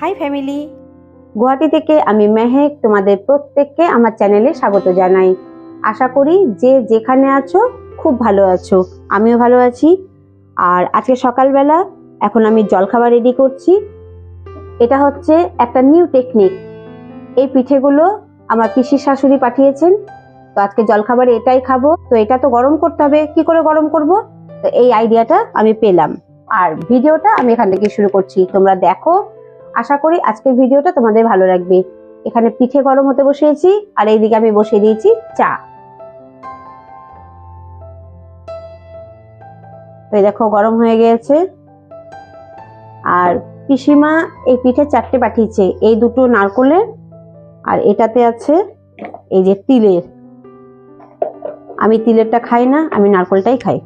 High family Guwahati থেকে আমি মেহেক তোমাদের প্রত্যেককে আমার চ্যানেলে স্বাগত জানাই। আশা করি যে যেখানে আছো, খুব ভালো আছো। আমিও ভালো আছি। আর আজকে সকালবেলা এখন আমি জলখাবার রেডি করছি। এটা হচ্ছে একটা নিউ টেকনিক এই পিঠেগুলো আমার পিসির শাশুড়ি পাঠিয়েছেন। তো আজকে জলখাবারে এটাই খাব। তো এটা তো গরম করতে হবে। কি করে গরম করব? তো এই আইডিয়াটা আমি পেলাম। আর ভিডিওটা আমি এখান থেকে শুরু করছি। তোমরা দেখো আশা করি আজকের ভিডিওটা তোমাদের ভালো লাগবে। এখানে পিঠে গরম হতে বসিয়েছি, আর এইদিকে আমি বসিয়ে দিয়েছি চা। এই দেখো, গরম হয়ে গিয়েছে আর পিসিমা এই পিঠে চারটে পাঠিয়েছে, এই দুটো নারকলের, আর এটাতে আছে এই যে তিলের। আমি তিলেরটা খাই না, আমি নারকলটাই খাই।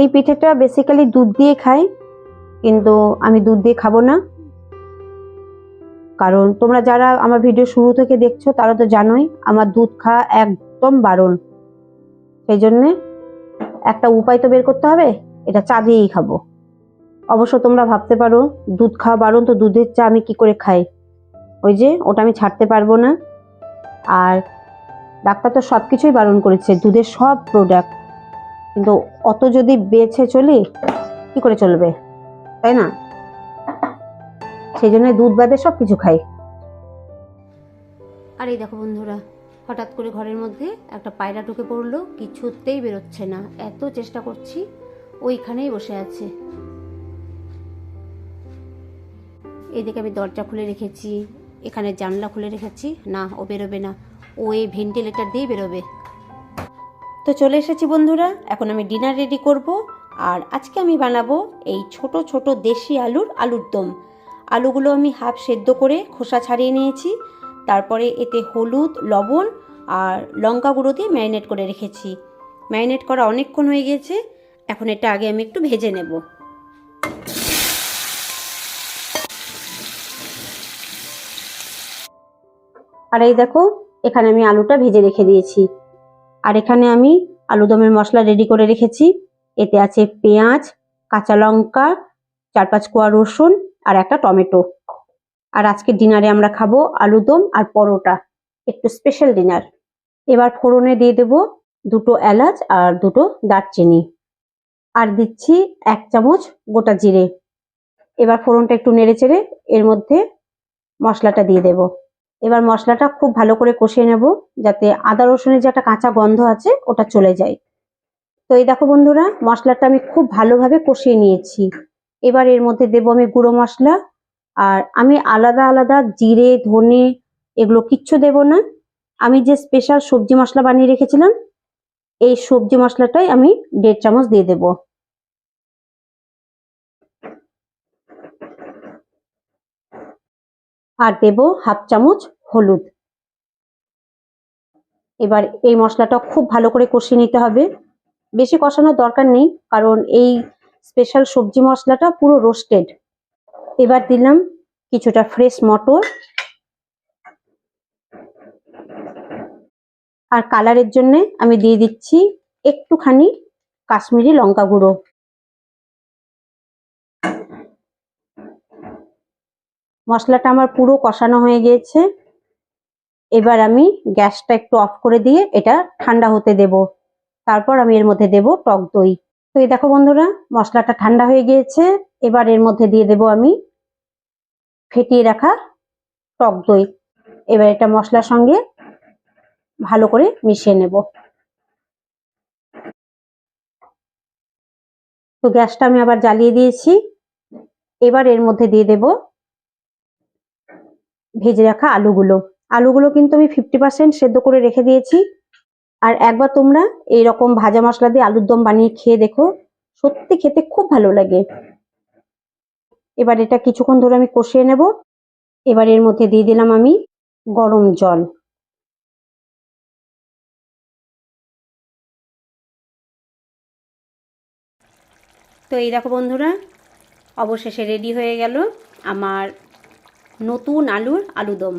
এই পিঠেটা বেসিক্যালি দুধ দিয়ে খাই, কিন্তু আমি দুধ দিয়ে খাব না। কারণ তোমরা যারা আমার ভিডিও শুরু থেকে দেখছ, তারা তো জানোই আমার দুধ খাওয়া একদম বারণ। সেই জন্যে একটা উপায় তো বের করতে হবে, এটা চা দিয়েই খাব। অবশ্য তোমরা ভাবতে পারো, দুধ খাওয়া বারণ, তো দুধের চা আমি কি করে খাই? ওই যে, ওটা আমি ছাড়তে পারব না। আর ডাক্তার তো সব কিছুই বারণ করেছে, দুধের সব প্রোডাক্ট কিন্তু অত যদি বেছে চলি, কি করে চলবে? তাই না? সেই জন্য দুধ বাদে সব কিছু খাই। আর এই দেখো বন্ধুরা, হঠাৎ করে ঘরের মধ্যে একটা পায়রা ঢুকে পড়ল, কিছুতেই বেরোচ্ছে না। এত চেষ্টা করছি, ওইখানেই বসে আছে। এদিকে আমি দরজা খুলে রেখেছি, এখানে জানলা খুলে রেখেছি, না, ও বেরোবে না। ও এই ভেন্টিলেটার দিয়েই বেরোবে। তো চলে এসেছি বন্ধুরা, এখন আমি ডিনার রেডি করব। আর আজকে আমি বানাবো এই ছোট ছোট দেশি আলুর আলুর দম। আলুগুলো আমি হাফ সেদ্ধ করে খোসা ছাড়িয়ে নিয়েছি। তারপরে এতে হলুদ, লবণ আর লঙ্কা গুঁড়ো দিয়ে ম্যারিনেট করে রেখেছি। ম্যারিনেট করা অনেকক্ষণ হয়ে গেছে, এখন এটা আগে আমি একটু ভেজে নেব। আর এই দেখো, এখানে আমি আলুটা ভেজে রেখে দিয়েছি। আর এখানে আমি আলু দমের মশলা রেডি করে রেখেছি। এতে আছে পেঁয়াজ, কাঁচা লঙ্কা, চার পাঁচ কোয়া রসুন আর একটা টমেটো। আর আজকে ডিনারে আমরা খাব আলু দম আর পরোটা। একটু স্পেশাল ডিনার এবার ফোড়নে দিয়ে দেব দুটো এলাচ আর দুটো দারচিনি। আর দিচ্ছি এক চামচ গোটা জিরে। এবার ফোড়নটা একটু নেড়ে চেড়ে এর মধ্যে মশলাটা দিয়ে দেব। এবার মশলাটা খুব ভালো করে কষিয়ে নেব যাতে আদা রসুনের যে একটা কাঁচা গন্ধ আছে, ওটা চলে যায়। তো এই দেখো বন্ধুরা, মশলাটা আমি খুব ভালোভাবে কষিয়ে নিয়েছি। এবার এর মধ্যে দেব আমি গুঁড়ো মশলা। আর আমি আলাদা আলাদা জিরে, ধনে এগুলো কিচ্ছু দেব না। আমি যে স্পেশাল সবজি মশলা বানিয়ে রেখেছিলাম, এই সবজি মশলাটাই আমি দেড় চামচ দিয়ে দেব। আর দেব হাফ চামচ হলুদ। এবার এই মশলাটা খুব ভালো করে কষিয়ে নিতে হবে। বেশি কষানোর দরকার নেই, কারণ এই স্পেশাল সবজি মশলাটা পুরো রোস্টেড এবার দিলাম কিছুটা ফ্রেশ মটর। আর কালারের জন্য আমি দিয়ে দিচ্ছি একটুখানি কাশ্মীরি লঙ্কা গুঁড়ো। মশলাটা আমার পুরো কষানো হয়ে গিয়েছে। এবার আমি গ্যাসটা একটু অফ করে দিয়ে এটা ঠান্ডা হতে দেব। তারপর আমি এর মধ্যে দেব টক দই। তো এই দেখো বন্ধুরা, মশলাটা ঠান্ডা হয়ে গিয়েছে। এবার এর মধ্যে দিয়ে দেব আমি ফেটিয়ে রাখা টক দই। এবার এটা মশলার সঙ্গে ভালো করে মিশিয়ে নেব। তো গ্যাসটা আমি আবার জ্বালিয়ে দিয়েছি। এবার এর মধ্যে দিয়ে দেব ভেজে রাখা আলুগুলো। আলুগুলো কিন্তু আমি ফিফটি পার্সেন্ট সেদ্ধ করে রেখে দিয়েছি। আর একবার তোমরা এই রকম ভাজা মশলা দিয়ে আলুর দম বানিয়ে খেয়ে দেখো, সত্যি খেতে খুব ভালো লাগে। এবার এটা কিছুক্ষণ ধরে আমি কষিয়ে নেব। এবার এর মধ্যে দিয়ে দিলাম আমি গরম জল। তো এই দেখো বন্ধুরা, অবশেষে রেডি হয়ে গেল আমার নতুন আলুর আলুদম।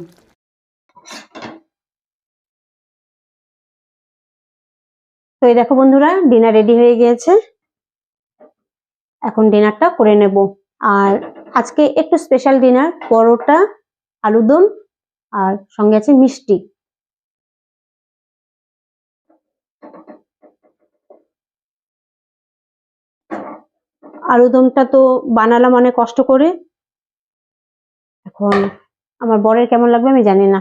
তো এই দেখো বন্ধুরা, ডিনার রেডি হয়ে গিয়েছে। এখন ডিনারটা করে নেব। আর আজকে একটু স্পেশাল ডিনার, পরোটা, আলুদম, আর সঙ্গে আছে মিষ্টি। আলুদমটা তো বানালাম অনেক কষ্ট করে। এখন আমার বরের কেমন লাগবে আমি জানি না।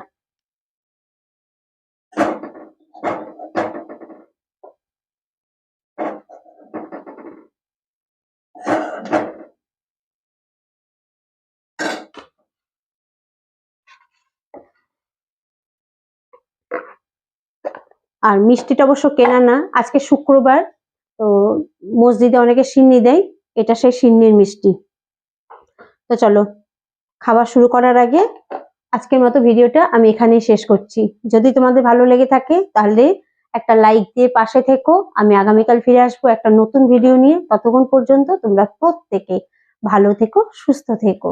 আর মিষ্টিটা অবশ্য কেনা না, আজকে শুক্রবার, তো মসজিদে অনেকে সিন্নি দেয়, এটা সেই সিন্নির মিষ্টি। তো চলো। খাবার শুরু করার আগে আজকের মতো ভিডিওটা আমি এখানেই শেষ করছি। যদি তোমাদের ভালো লেগে থাকে, তাহলে একটা লাইক দিয়ে পাশে থেকো। আমি আগামীকাল ফিরে আসব একটা নতুন ভিডিও নিয়ে। ততক্ষণ পর্যন্ত তোমরা প্রত্যেকে ভালো থেকো, সুস্থ থেকো।